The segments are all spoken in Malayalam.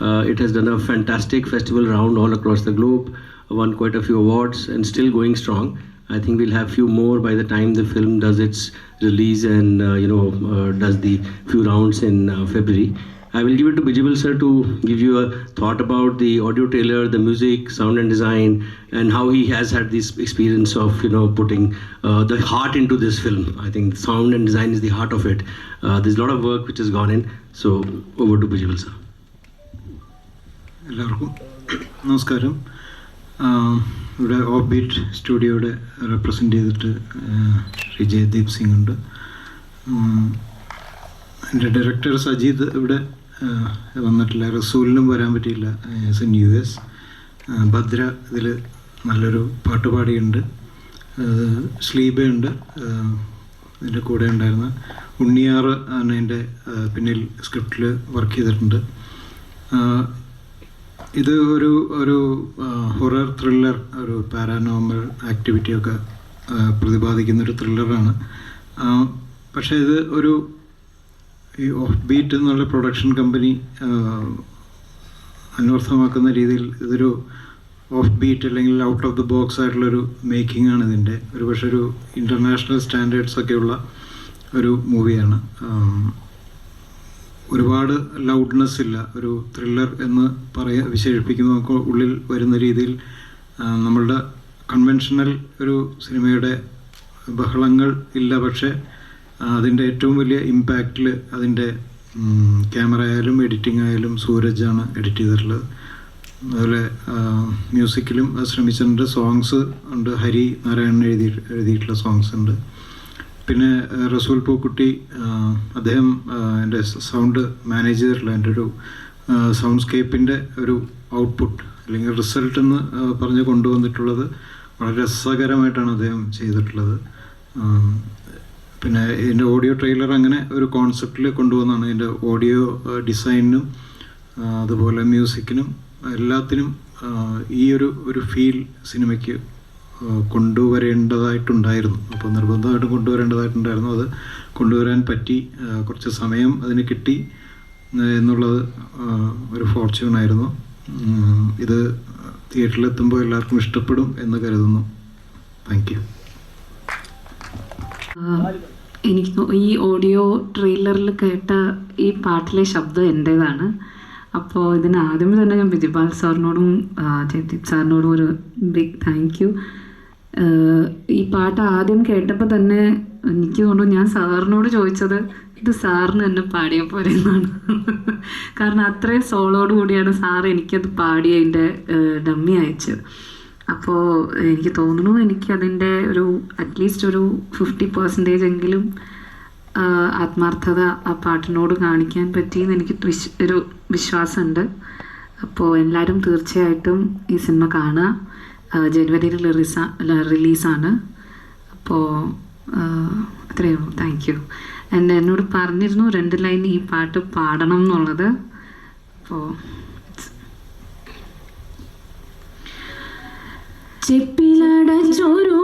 Uh, it has done a fantastic festival round all across the globe, won quite a few awards, and still going strong. I think we'll have few more by the time the film does its release and uh, you know uh, does the few rounds in uh, February. I will give it to Bijibal sir to give you a thought about the audio trailer, the music, sound and design, and how he has had this experience of you know putting uh, the heart into this film. I think sound and design is the heart of it. Uh, there's a lot of work which has gone in. So over to Bijibal sir. എല്ലാവർക്കും നമസ്കാരം. ഇവിടെ ഓബിറ്റ് സ്റ്റുഡിയോയുടെ റെപ്രസെന്റ് ചെയ്തിട്ട് ശ്രീ ജയദീപ് സിംഗ് ഉണ്ട്. എന്റെ ഡയറക്ടർ സജീദ് ഇവിടെ വന്നിട്ടില്ല. റസൂലിനും വരാൻ പറ്റിയില്ല. As an U S Bhadra ഇതിൽ നല്ലൊരു പാട്ടുപാടിയുണ്ട് ആഹ് ഇതിന്റെ കൂടെ ഉണ്ടായിരുന്ന ഉണ്ണിയാറ് ആണ് എന്റെ പിന്നിൽ സ്ക്രിപ്റ്റിൽ വർക്ക് ചെയ്തിട്ടുണ്ട്. ഇത് ഒരു ഒരു ഹൊറർ ത്രില്ലർ ഒരു പാരാനോമൽ ആക്ടിവിറ്റിയൊക്കെ പ്രതിപാദിക്കുന്ന ഒരു ത്രില്ലറാണ് പക്ഷേ ഇത് ഒരു ഈ ഓഫ് ബീറ്റ് എന്നുള്ള പ്രൊഡക്ഷൻ കമ്പനി അന്വർത്ഥമാക്കുന്ന രീതിയിൽ ഇതൊരു ഓഫ് ബീറ്റ് അല്ലെങ്കിൽ ഔട്ട് ഓഫ് ദി ബോക്സ് ആയിട്ടുള്ളൊരു മേക്കിംഗ് ആണ് ഇതിന്റെ. ഒരു പക്ഷേ ഒരു ഇന്റർനാഷണൽ സ്റ്റാൻഡേർഡ്സ് ഒക്കെയുള്ള ഒരു മൂവിയാണ് ഒരുപാട് ലൗഡ്നെസ് ഇല്ല. ഒരു ത്രില്ലർ എന്ന് പറയാ വിശേഷിപ്പിക്കുന്ന നമുക്ക് ഉള്ളിൽ വരുന്ന രീതിയിൽ നമ്മളുടെ കൺവെൻഷണൽ ഒരു സിനിമയുടെ ബഹളങ്ങൾ ഇല്ല. പക്ഷേ അതിന്റെ ഏറ്റവും വലിയ ഇമ്പാക്റ്റിൽ അതിന്റെ ക്യാമറ ആയാലും എഡിറ്റിംഗ് ആയാലും സൂരജാണ് എഡിറ്റ് ചെയ്തിട്ടുള്ളത്. അതുപോലെ മ്യൂസിക്കിലും ശ്രമിച്ചിട്ടുണ്ട്. സോങ്സ് ഉണ്ട്. ഹരി നാരായണൻ എഴുതി എഴുതിയിട്ടുള്ള സോങ്സ് ഉണ്ട്. പിന്നെ റസൂൽ പൂക്കുട്ടി അദ്ദേഹം എന്റെ സൗണ്ട് മാനേജറിലെ എന്റെ ഒരു സൗണ്ട് സ്കേപ്പിന്റെ ഒരു ഔട്ട്പുട്ട് അല്ലെങ്കിൽ റിസൾട്ട് എന്ന് പറഞ്ഞ് കൊണ്ടുവന്നിട്ടുള്ളത് വളരെ രസകരമായിട്ടാണ് അദ്ദേഹം ചെയ്തിട്ടുള്ളത്. പിന്നെ ഇതിന്റെ ഓഡിയോ ട്രെയിലർ അങ്ങനെ ഒരു കോൺസെപ്റ്റിൽ കൊണ്ടുവന്നാണ് ഇതിന്റെ ഓഡിയോ ഡിസൈനിനും അതുപോലെ മ്യൂസിക്കിനും എല്ലാത്തിനും ഈ ഒരു ഒരു ഫീൽ സിനിമയ്ക്ക് കൊണ്ടുവരേണ്ടതായിട്ടുണ്ടായിരുന്നു. അപ്പോൾ നിർബന്ധമായിട്ടും കൊണ്ടുവരേണ്ടതായിട്ടുണ്ടായിരുന്നു. അത് കൊണ്ടുവരാൻ പറ്റി. കുറച്ച് സമയം അതിന് കിട്ടി എന്നുള്ളത് ഒരു ഫോർച്യൂൺ ആയിരുന്നു. ഇത് തിയേറ്ററിലെത്തുമ്പോൾ എല്ലാവർക്കും ഇഷ്ടപ്പെടും എന്ന് കരുതുന്നു. താങ്ക് യു എനിക്ക് ഈ ഓഡിയോ ട്രെയിലറിൽ കേട്ട ഈ പാട്ടിലെ ശബ്ദം എന്റേതാണ്. അപ്പോൾ ഇതിന് ആദ്യമേ തന്നെ ഞാൻ ബിജിപാൽ സാറിനോടും ജയദീപ് സാറിനോടും ഒരു ബിഗ് താങ്ക് യു ഈ പാട്ട് ആദ്യം കേട്ടപ്പോൾ തന്നെ എനിക്ക് തോന്നുന്നു ഞാൻ സാറിനോട് ചോദിച്ചത് ഇത് സാറിന് തന്നെ പാടിയ പോലെ എന്നാണ്. കാരണം അത്രയും സോളോട് കൂടിയാണ് സാർ എനിക്കത് പാടി അതിന്റെ ഡമ്മി അയച്ചത് അപ്പോൾ എനിക്ക് തോന്നുന്നു എനിക്ക് അതിന്റെ ഒരു അറ്റ്ലീസ്റ്റ് ഒരു ഫിഫ്റ്റി പെർസെന്റേജ് എങ്കിലും ആത്മാർത്ഥത ആ പാട്ടിനോട് കാണിക്കാൻ പറ്റിയെന്ന് എനിക്ക് വിശ് ഒരു വിശ്വാസമുണ്ട്. അപ്പോൾ എല്ലാവരും തീർച്ചയായിട്ടും ഈ സിനിമ കാണുക. ജനുവരിയിൽ റിലീസാ റിലീസാണ്. അപ്പോൾ അത്രയേ ഉള്ളൂ താങ്ക് യു എന്റെ എന്നോട് പറഞ്ഞിരുന്നു രണ്ട് ലൈൻ ഈ പാട്ട് പാടണം എന്നുള്ളത്. അപ്പോൾ ചെപ്പിലടച്ചൊരു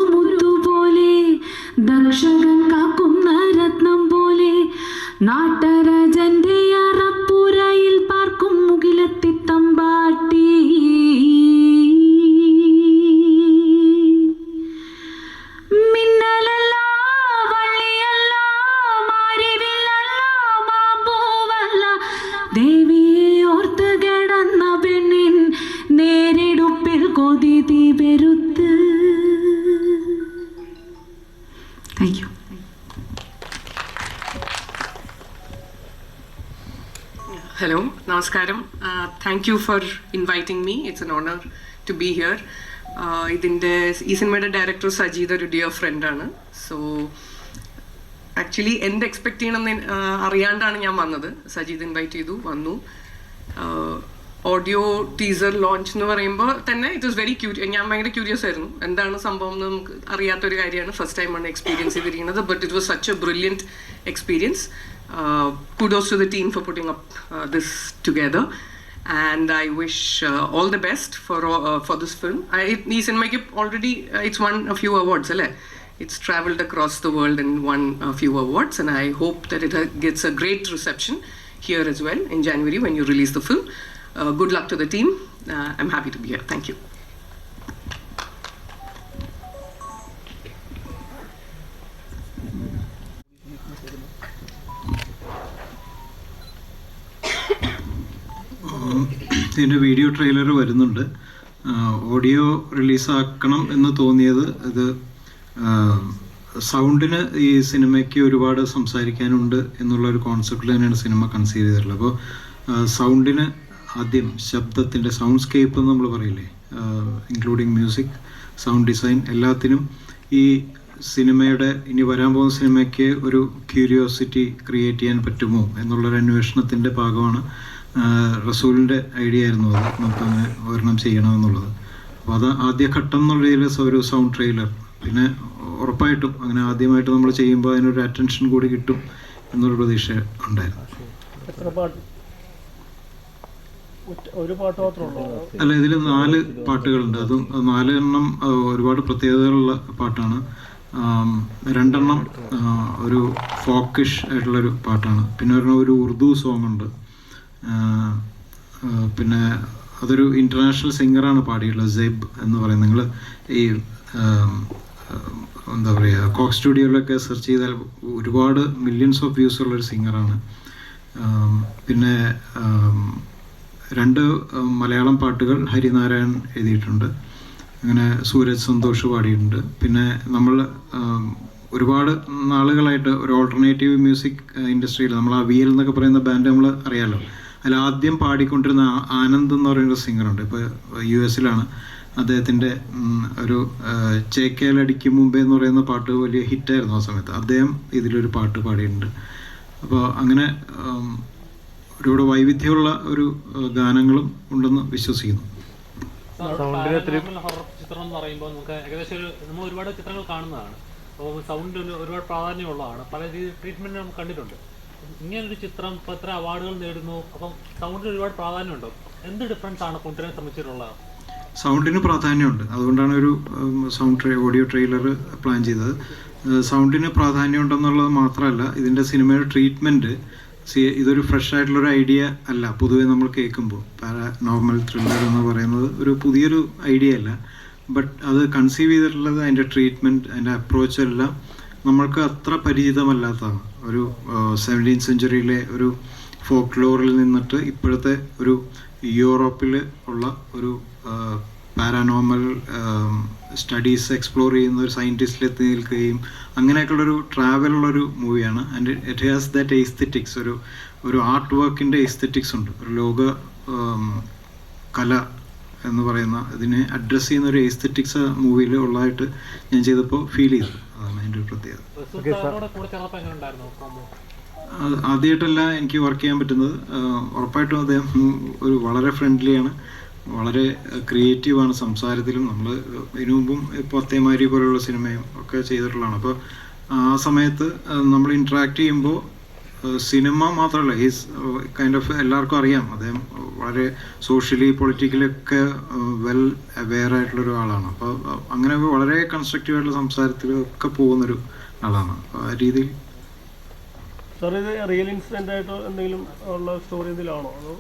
Hello, thank you for inviting me it's an honour to be. Uh, ഇതിന്റെ ഈ സിനിമയുടെ ഡയറക്ടർ സജീദ് ഒരു ഡിയർ ഫ്രണ്ടാണ് സോ ആക്ച്വലി എന്ത് എക്സ്പെക്ട് ചെയ്യണമെന്ന് അറിയാണ്ടാണ് ഞാൻ വന്നത്. സജീദ് ഇൻവൈറ്റ് ചെയ്തു വന്നു. ഓഡിയോ ടീസർ ലോഞ്ച് എന്ന് പറയുമ്പോൾ തന്നെ ഇറ്റ് വാസ് വെരി ക്യൂരി ഞാൻ ഭയങ്കര ക്യൂരിയസ് ആയിരുന്നു. എന്താണ് സംഭവം എന്ന് നമുക്ക് അറിയാത്തൊരു കാര്യമാണ്. ഫസ്റ്റ് ടൈമാണ് എക്സ്പീരിയൻസ് ചെയ്തിരിക്കുന്നത് but it was such a brilliant experience Uh, kudos to the team for putting up uh, this together. And I wish uh, all the best for for this film. I, it, Mike already it's won a few awards, right? It's traveled across the world and won a few awards, and I hope that it gets a great reception here as well in January when you release the film. Uh, good luck to the team. Uh, I'm happy to be here. Thank you. ഇതിന്റെ വീഡിയോ ട്രെയിലർ വരുന്നുണ്ട്. ഓഡിയോ റിലീസാക്കണം എന്ന് തോന്നിയത് ഇത് സൗണ്ടിന് ഈ സിനിമയ്ക്ക് ഒരുപാട് സംസാരിക്കാനുണ്ട് എന്നുള്ള ഒരു കോൺസെപ്റ്റിൽ തന്നെയാണ് സിനിമ കൺസീവ് ചെയ്തിട്ടുള്ളത്. അപ്പോൾ സൗണ്ടിന് ആദ്യം ശബ്ദത്തിന്റെ സൗണ്ട് സ്കേപ്പ് എന്ന് നമ്മൾ പറയില്ലേ ഇൻക്ലൂഡിങ് മ്യൂസിക് സൗണ്ട് ഡിസൈൻ എല്ലാത്തിനും ഈ സിനിമയുടെ ഇനി വരാൻ പോകുന്ന സിനിമയ്ക്ക് ഒരു ക്യൂരിയോസിറ്റി ക്രിയേറ്റ് ചെയ്യാൻ പറ്റുമോ എന്നുള്ളൊരു അന്വേഷണത്തിന്റെ ഭാഗമാണ് റസൂലിന്റെ ഐഡിയ ആയിരുന്നു അത്. നമുക്കങ്ങനെ ഒരെണ്ണം ചെയ്യണമെന്നുള്ളത്. അപ്പോൾ അത് ആദ്യ ഘട്ടം എന്നുള്ള രീതിയിൽ ഒരു സൗണ്ട് ട്രെയിലർ പിന്നെ ഉറപ്പായിട്ടും അങ്ങനെ ആദ്യമായിട്ട് നമ്മൾ ചെയ്യുമ്പോൾ അതിനൊരു അറ്റൻഷൻ കൂടി കിട്ടും എന്നൊരു പ്രതീക്ഷ ഉണ്ടായിരുന്നു. അല്ല ഇതിൽ നാല് പാട്ടുകളുണ്ട്. അതും നാല് എണ്ണം ഒരുപാട് പ്രത്യേകതകളുള്ള പാട്ടാണ്. രണ്ടെണ്ണം ഒരു ഫോക്കിഷ് ആയിട്ടുള്ളൊരു പാട്ടാണ്. പിന്നെ ഒരെണ്ണം ഒരു ഉറുദു സോങ് ഉണ്ട്. പിന്നെ അതൊരു ഇന്റർനാഷണൽ സിംഗറാണ് പാടിയിട്ടുള്ളത് സെബ് എന്ന് പറയുന്നത്. നിങ്ങൾ ഈ എന്താ പറയുക കോക്ക് സ്റ്റുഡിയോയിലൊക്കെ സെർച്ച് ചെയ്താൽ ഒരുപാട് മില്യൺസ് ഓഫ് വ്യൂസ് ഉള്ളൊരു സിംഗറാണ് പിന്നെ രണ്ട് മലയാളം പാട്ടുകൾ ഹരിനാരായൺ എഴുതിയിട്ടുണ്ട്. അങ്ങനെ സൂരജ് സന്തോഷ് പാടിയിട്ടുണ്ട്. പിന്നെ നമ്മൾ ഒരുപാട് നാളുകളായിട്ട് ഒരു ഓൾട്ടർനേറ്റീവ് മ്യൂസിക് ഇൻഡസ്ട്രിയിൽ നമ്മൾ ആ വി എൽ എന്നൊക്കെ പറയുന്ന ബാൻഡ് നമ്മൾ അറിയാലോ. അതിൽ ആദ്യം പാടിക്കൊണ്ടിരുന്ന ആനന്ദ് എന്ന് പറയുന്ന സിംഗറുണ്ട് ഇപ്പോൾ യു എസിലാണ്. അദ്ദേഹത്തിന്റെ ഒരു ചേക്കേലടിക്കും മുമ്പേ എന്ന് പറയുന്ന പാട്ട് വലിയ ഹിറ്റായിരുന്നു ആ സമയത്ത്. അദ്ദേഹം ഇതിലൊരു പാട്ട് പാടിയിട്ടുണ്ട്. അപ്പോൾ അങ്ങനെ ഒരുപാട് വൈവിധ്യമുള്ള ഒരു ഗാനങ്ങളും ഉണ്ടെന്ന് വിശ്വസിക്കുന്നു. ഹൊറർ ചിത്രം എന്ന് പറയുമ്പോൾ നമുക്ക് ഏകദേശം ഒരു നമ്മൾ ഒരുപാട് ചിത്രങ്ങൾ കാണുന്നതാണ്. അപ്പോൾ സൗണ്ടിന് ഒരുപാട് പ്രാധാന്യമുള്ളതാണ്. പല രീതി ട്രീറ്റ്മെന്റ് നമ്മൾ കണ്ടിട്ടുണ്ട്. ഇങ്ങനൊരു ചിത്രം ഇപ്പോൾ എത്ര അവാർഡുകൾ നേടുന്നു? അപ്പം സൗണ്ടിന് ഒരുപാട് പ്രാധാന്യമുണ്ടോ? എന്ത് ഡിഫറൻസ് ആണ് കൊണ്ടുവരാൻ ശ്രമിച്ചിട്ടുള്ളത് സൗണ്ടിന് പ്രാധാന്യമുണ്ട്. അതുകൊണ്ടാണ് ഒരു സൗണ്ട് ട്രെ ഓഡിയോ ട്രെയിലർ പ്ലാൻ ചെയ്തത്. സൗണ്ടിന് പ്രാധാന്യമുണ്ടെന്നുള്ളത് മാത്രമല്ല ഇതിന്റെ സിനിമയുടെ ട്രീറ്റ്മെന്റ് സി ഇതൊരു ഫ്രഷ് ആയിട്ടുള്ളൊരു ഐഡിയ അല്ല. പൊതുവേ നമ്മൾ കേൾക്കുമ്പോൾ പാരാ നോർമൽ ത്രില്ലർ എന്ന് പറയുന്നത് ഒരു പുതിയൊരു ഐഡിയ അല്ല. ബട്ട് അത് കൺസീവ് ചെയ്തിട്ടുള്ളത് അതിന്റെ ട്രീറ്റ്മെന്റ് അതിന്റെ അപ്രോച്ച് എല്ലാം നമ്മൾക്ക് അത്ര പരിചിതമല്ലാത്തതാണ്. ഒരു സെവന്റീൻ സെഞ്ചുറിയിലെ ഒരു ഫോക്ക് ലോറിൽ നിന്നിട്ട് ഇപ്പോഴത്തെ ഒരു യൂറോപ്പിൽ ഉള്ള ഒരു പാരാനോമൽ സ്റ്റഡീസ് എക്സ്പ്ലോർ ചെയ്യുന്ന ഒരു സയന്റിസ്റ്റിലെത്തി നിൽക്കുകയും അങ്ങനെയൊക്കെയുള്ളൊരു ട്രാവലുള്ളൊരു മൂവിയാണ് and it has that aesthetics ഒരു ഒരു ആർട്ട് വർക്കിന്റെ എസ്തെറ്റിക്സ് ഉണ്ട്. ഒരു ലോക കല എന്ന് പറയുന്ന ഇതിനെ അഡ്രസ്സ് ചെയ്യുന്ന ഒരു എസ്തെറ്റിക്സ് മൂവിയിൽ ഉള്ളതായിട്ട് ഞാൻ ചെയ്തപ്പോൾ ഫീൽ ചെയ്തു. അതിന്റെ ഒരു പ്രത്യേകത. ആദ്യമായിട്ടല്ല എനിക്ക് വർക്ക് ചെയ്യാൻ പറ്റുന്നത്. ഉറപ്പായിട്ടും അദ്ദേഹം ഒരു വളരെ ഫ്രണ്ട്ലിയാണ് വളരെ ക്രിയേറ്റീവാണ് സംസാരത്തിലും. നമ്മൾ ഇതിനു മുമ്പും ഇപ്പോൾ അത്തേമാരി പോലെയുള്ള സിനിമയും ഒക്കെ ചെയ്തിട്ടുള്ളതാണ്. അപ്പോൾ ആ സമയത്ത് നമ്മൾ ഇൻട്രാക്ട് ചെയ്യുമ്പോൾ സിനിമ മാത്രമല്ല ഹീസ് കൈൻഡ് ഓഫ് എല്ലാവർക്കും അറിയാം. അദ്ദേഹം വളരെ സോഷ്യലി പൊളിറ്റിക്കലി ഒക്കെ വെൽ അവെയർ ആയിട്ടുള്ള ഒരാളാണ്. അപ്പോൾ അങ്ങനെ വളരെ കൺസ്ട്രക്റ്റീവ് ആയിട്ടുള്ള സംസാരത്തിലൊക്കെ പോകുന്നൊരു ആളാണ്. അപ്പോൾ ആ രീതിയിൽ സാർ ഇത് റിയൽ ആയിട്ട് എന്തെങ്കിലും ഉള്ള സ്റ്റോറി അതോ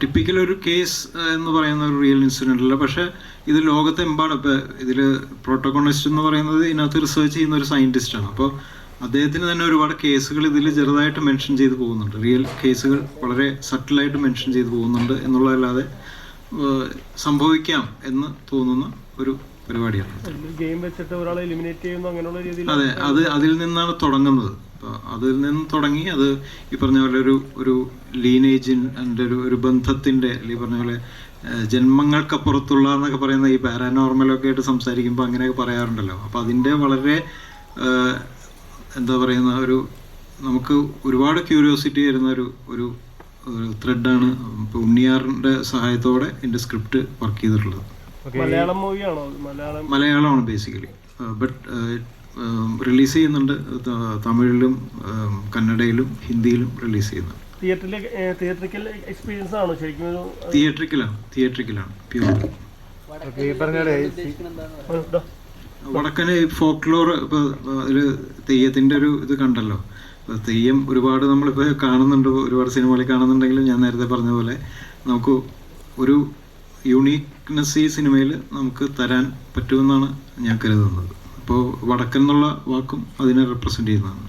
ടിപ്പിക്കൽ ഒരു കേസ് എന്ന് പറയുന്ന ഒരു റിയൽ ഇൻസിഡന്റ് അല്ല. പക്ഷേ ഇത് ലോകത്തെമ്പാടും ഇപ്പോൾ ഇതിൽ പ്രോട്ടോകോണിസ്റ്റ് എന്ന് പറയുന്നത് ഇതിനകത്ത് റിസർച്ച് ചെയ്യുന്ന ഒരു സയന്റിസ്റ്റ് ആണ്. അപ്പോൾ അദ്ദേഹത്തിന് തന്നെ ഒരുപാട് കേസുകൾ ഇതിൽ ചെറുതായിട്ട് മെൻഷൻ ചെയ്തു പോകുന്നുണ്ട്. റിയൽ കേസുകൾ വളരെ സട്ടിലായിട്ട് മെൻഷൻ ചെയ്തു പോകുന്നുണ്ട് എന്നുള്ളതല്ലാതെ സംഭവിക്കാം എന്ന് തോന്നുന്ന ഒരു പരിപാടിയാണ്. ഗെയിം വെച്ചിട്ട് ഒരാളെ എലിമിനേറ്റ് ചെയ്യുന്നു അങ്ങനെയുള്ള രീതിയിൽ അതെ അത് അതിൽ നിന്നാണ് തുടങ്ങുന്നത്. അതിൽ നിന്ന് തുടങ്ങി അത് ഈ പറഞ്ഞ പോലെ ഒരു ഒരു ലീനേജിന്റെ ഒരു ഒരു ബന്ധത്തിന്റെ ഈ പറഞ്ഞ പോലെ ജന്മങ്ങൾക്കപ്പുറത്തുള്ള എന്നൊക്കെ പറയുന്ന ഈ പാരാനോർമലൊക്കെ ആയിട്ട് സംസാരിക്കുമ്പോൾ അങ്ങനെയൊക്കെ പറയാറുണ്ടല്ലോ. അപ്പോൾ അതിന്റെ വളരെ എന്താ പറയുന്ന ഒരു നമുക്ക് ഒരുപാട് ക്യൂരിയോസിറ്റി വരുന്ന ഒരു ഒരു ത്രെഡാണ് ഇപ്പോൾ ഉണ്ണിയാറിന്റെ സഹായത്തോടെ എന്റെ സ്ക്രിപ്റ്റ് വർക്ക് ചെയ്തിട്ടുള്ളത്. മലയാളം മൂവിയാണോ മലയാളം മലയാളമാണ് ബേസിക്കലി ബട്ട് റിലീസ് ചെയ്യുന്നുണ്ട്. തമിഴിലും കന്നഡയിലും ഹിന്ദിയിലും റിലീസ് ചെയ്യുന്നുണ്ട്. തിയേറ്ററിലെ തിയേറ്ററിക്കൽ എക്സ്പീരിയൻസ് ആണോ? ശരിക്കും ഒരു തിയേറ്ററിക്കലാണ് തിയേറ്ററിക്കലാണ് പ്യൂർ വടക്കന് ഫോക്ലോർ ഇപ്പോൾ അതിൽ തെയ്യത്തിന്റെ ഒരു ഇത് കണ്ടല്ലോ. ഇപ്പോൾ തെയ്യം ഒരുപാട് നമ്മളിപ്പോൾ കാണുന്നുണ്ട് ഒരുപാട് സിനിമകളിൽ കാണുന്നുണ്ടെങ്കിലും ഞാൻ നേരത്തെ പറഞ്ഞ പോലെ നമുക്ക് ഒരു യുണീക്നെസ് ഈ സിനിമയിൽ നമുക്ക് തരാൻ പറ്റുമെന്നാണ് ഞാൻ കരുതുന്നത്. അപ്പോൾ വടക്കൻ എന്നുള്ള വാക്കും അതിനെ റെപ്രസെന്റ് ചെയ്യുന്നതാണ്.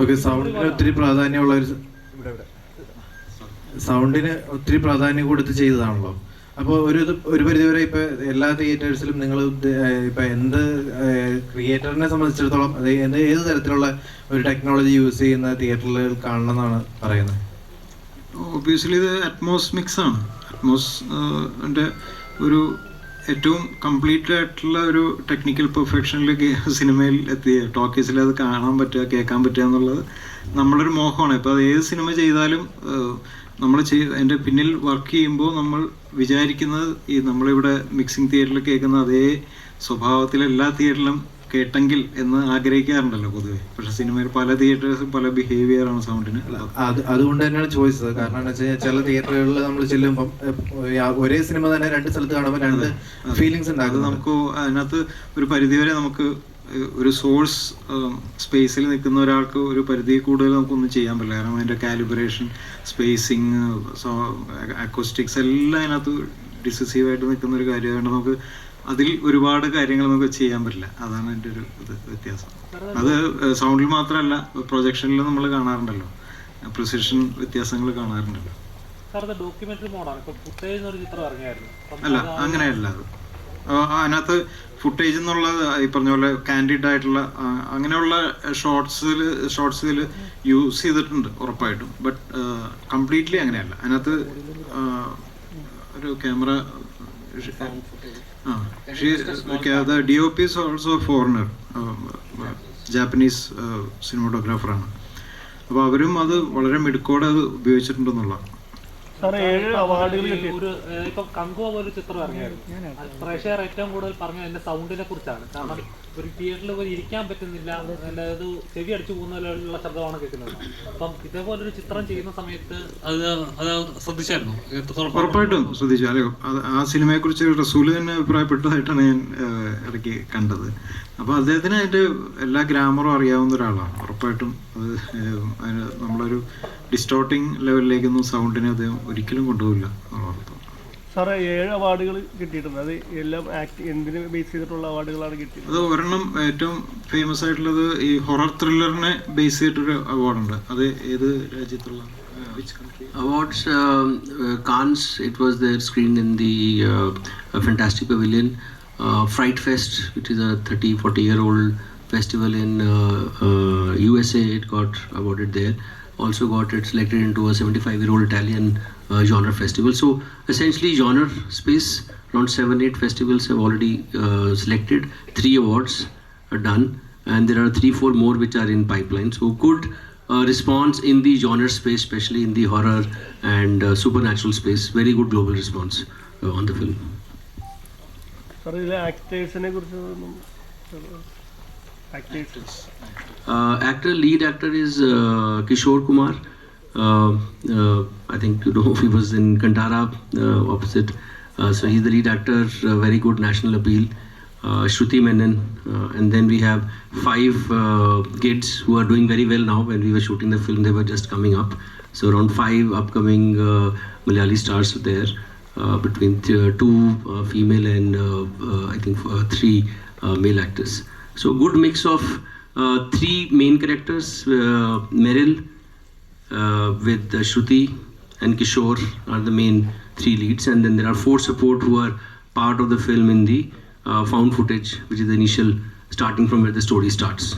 ഓക്കെ സൗണ്ടിന് ഒത്തിരി പ്രാധാന്യമുള്ള ഒരു സൗണ്ടിന് ഒത്തിരി പ്രാധാന്യം കൊടുത്ത് ചെയ്തതാണല്ലോ. അപ്പോൾ ഒരു ഒരു പരിധിവരെ ഇപ്പൊ എല്ലാ തിയേറ്റേഴ്സിലും നിങ്ങൾ ഇപ്പൊ എന്ത് ക്രിയേറ്ററിനെ സംബന്ധിച്ചിടത്തോളം അത് എന്ത് ഏത് തരത്തിലുള്ള ഒരു ടെക്നോളജി യൂസ് ചെയ്യുന്ന തിയേറ്ററിൽ കാണണം എന്നാണ് പറയുന്നത്? ഓബിയസ്ലി ഇത് അറ്റ്മോസ് മിക്സ് ആണ്. അറ്റ്മോസ് ഒരു ഏറ്റവും കംപ്ലീറ്റ് ആയിട്ടുള്ള ഒരു ടെക്നിക്കൽ പെർഫെക്ഷനിൽ സിനിമയിൽ എത്തിയ ടോക്കീസിൽ അത് കാണാൻ പറ്റുക കേൾക്കാൻ പറ്റുക എന്നുള്ളത് നമ്മളൊരു മോഹമാണ്. ഇപ്പോൾ അത് ഏത് സിനിമ ചെയ്താലും നമ്മൾ ചെയ് അതിന്റെ പിന്നിൽ വർക്ക് ചെയ്യുമ്പോൾ നമ്മൾ വിചാരിക്കുന്നത് ഈ നമ്മളിവിടെ മിക്സിംഗ് തിയേറ്ററിൽ കേൾക്കുന്ന അതേ സ്വഭാവത്തിൽ എല്ലാ തിയേറ്ററിലും കേട്ടെങ്കിൽ എന്ന് ആഗ്രഹിക്കാറുണ്ടല്ലോ പൊതുവെ. പക്ഷെ സിനിമയിൽ പല തിയേറ്റേഴ്സും പല ബിഹേവിയർ ആണ് സൗണ്ടിന് അത് അതുകൊണ്ട് തന്നെയാണ് ചോയ്സ് കാരണം എന്താ വെച്ചാൽ ചില തിയേറ്ററുകളിൽ നമ്മൾ ചെല്ലുമ്പോൾ ഒരേ സിനിമ തന്നെ രണ്ട് സ്ഥലത്ത് കാണുമ്പോൾ രണ്ട് ഫീലിങ്സ് ഉണ്ടാകും നമുക്ക് അതിനകത്ത് ഒരു പരിധിവരെ നമുക്ക് ഒരു സോഴ്സ് സ്പേസിൽ നിൽക്കുന്ന ഒരാൾക്ക് ഒരു പരിധി കൂടുതൽ നമുക്കൊന്നും ചെയ്യാൻ പറ്റില്ല. കാരണം അതിന്റെ കാലിബ്രേഷൻ സ്പേസിങ് അക്കോസ്റ്റിക്സ് എല്ലാം അതിനകത്ത് ഡിസിസീവായിട്ട് നിൽക്കുന്ന ഒരു കാര്യമാണ് നമുക്ക് അതിൽ ഒരുപാട് കാര്യങ്ങൾ നമുക്ക് ചെയ്യാൻ പറ്റില്ല. അതാണ് എന്റെ ഒരു ഇത് വ്യത്യാസം. അത് സൗണ്ടിൽ മാത്രമല്ല പ്രൊജക്ഷനിൽ നമ്മൾ കാണാറുണ്ടല്ലോ. പ്രിസിഷൻ വ്യത്യാസങ്ങൾ കാണാറുണ്ടല്ലോ. ഡോക്യുമെന്ററി മോഡാണ് അല്ല അങ്ങനെയല്ല അത്. അതിനകത്ത് ഫുട്ടേജ് എന്നുള്ള ഈ പറഞ്ഞ പോലെ കാൻഡിഡ് ആയിട്ടുള്ള അങ്ങനെയുള്ള ഷോർട്സിൽ ഷോർട്സിൽ യൂസ് ചെയ്തിട്ടുണ്ട് ഉറപ്പായിട്ടും. ബട്ട് കംപ്ലീറ്റ്ലി അങ്ങനെയല്ല. അതിനകത്ത് ഒരു camera D O P also foreigner Japanese സിനിമോട്ടോഗ്രാഫറാണ് അപ്പോൾ അവരും അത് വളരെ മിടുക്കോടെ അത് ഉപയോഗിച്ചിട്ടുണ്ടെന്നുള്ള സാർ ഏഴ് അവാർഡുകൾ കിട്ടി. ഒരു ഇപ്പൊ കങ്കുവ പോലൊരു ചിത്രം ഇറങ്ങിയായിരുന്നു. പ്രേക്ഷകർ ഏറ്റവും കൂടുതൽ പറഞ്ഞത് എന്റെ സൗണ്ടിനെ കുറിച്ചാണ്. കാരണം ഒരു തിയേറ്ററിൽ പോയി ഇരിക്കാൻ പറ്റുന്നില്ല അതായത് ചെവി അടിച്ചു പോകുന്നതിലുള്ള ശബ്ദമാണ് കേൾക്കുന്നത്. അപ്പം ഇതേപോലൊരു ചിത്രം ചെയ്യുന്ന സമയത്ത് അത് അത് ശ്രദ്ധിച്ചായിരുന്നു? ഉറപ്പായിട്ടും ശ്രദ്ധിച്ചു. അല്ലെ ആ സിനിമയെക്കുറിച്ച് റസൂൽ തന്നെ അഭിപ്രായപ്പെട്ടതായിട്ടാണ് ഞാൻ ഇടയ്ക്ക് കണ്ടത്. അപ്പൊ അദ്ദേഹത്തിന് അതിന്റെ എല്ലാ ഗ്രാമറും അറിയാവുന്ന ഒരാളാണ്. ഉറപ്പായിട്ടും അതിന് നമ്മളൊരു ഡിസ്റ്റോർട്ടിങ് ലെവലിലേക്കൊന്നും സൗണ്ടിനെ അദ്ദേഹം ഒരിക്കലും കൊണ്ടുപോകില്ല എന്നുള്ള സാറേ ഏഴ് അവാർഡുകൾ കിട്ടിയിട്ടുണ്ട്. അത് എല്ലാം ആക്ട് എന്തിന് ബേസ് ചെയ്തിട്ടുള്ള അവാർഡുകളാണ് കിട്ടിയത്? അത് ഒരെണ്ണം ഏറ്റവും ഫേമസ് ആയിട്ടുള്ളത് ഈ ഹൊറർ ത്രില്ലറിനെ ബേസ് ചെയ്തിട്ടൊരു അവാർഡുണ്ട് അത് ഏത് രാജ്യത്തുള്ള awards Cannes Awards, um, uh, Cannes, it was there screened in the വിറ്റ് uh, Fantastic Pavilion. Uh, Fright Fest, which is a 30, 40 year old festival in uh, uh, USA, it got awarded there. Also got it selected into a 75 year old Italian uh, genre festival. So essentially, genre space, around seven, eight festivals have already uh, selected. Three awards are done, and there are three, four more which are in pipeline. So good uh, response in the genre space, especially in the horror and uh, supernatural space. Very good global response uh, on the film. Actors. Uh, actor, lead actor is uh, Kishore Kumar. Uh, uh I think you know he was in Kantara uh, opposite. Uh, so he's the lead actor, very good national appeal. Shruti Menon, and then we have five kids who are doing very well now. When we were shooting the film, they were just coming up. So around five upcoming Malayali stars there, between two female and I think three male actors. So good mix of uh, three main characters: uh, Meryl uh, with uh, Shruti and Kishore are the main three leads, and then there are four support who are part of the film in the uh, found footage, which is the initial starting from where the story starts.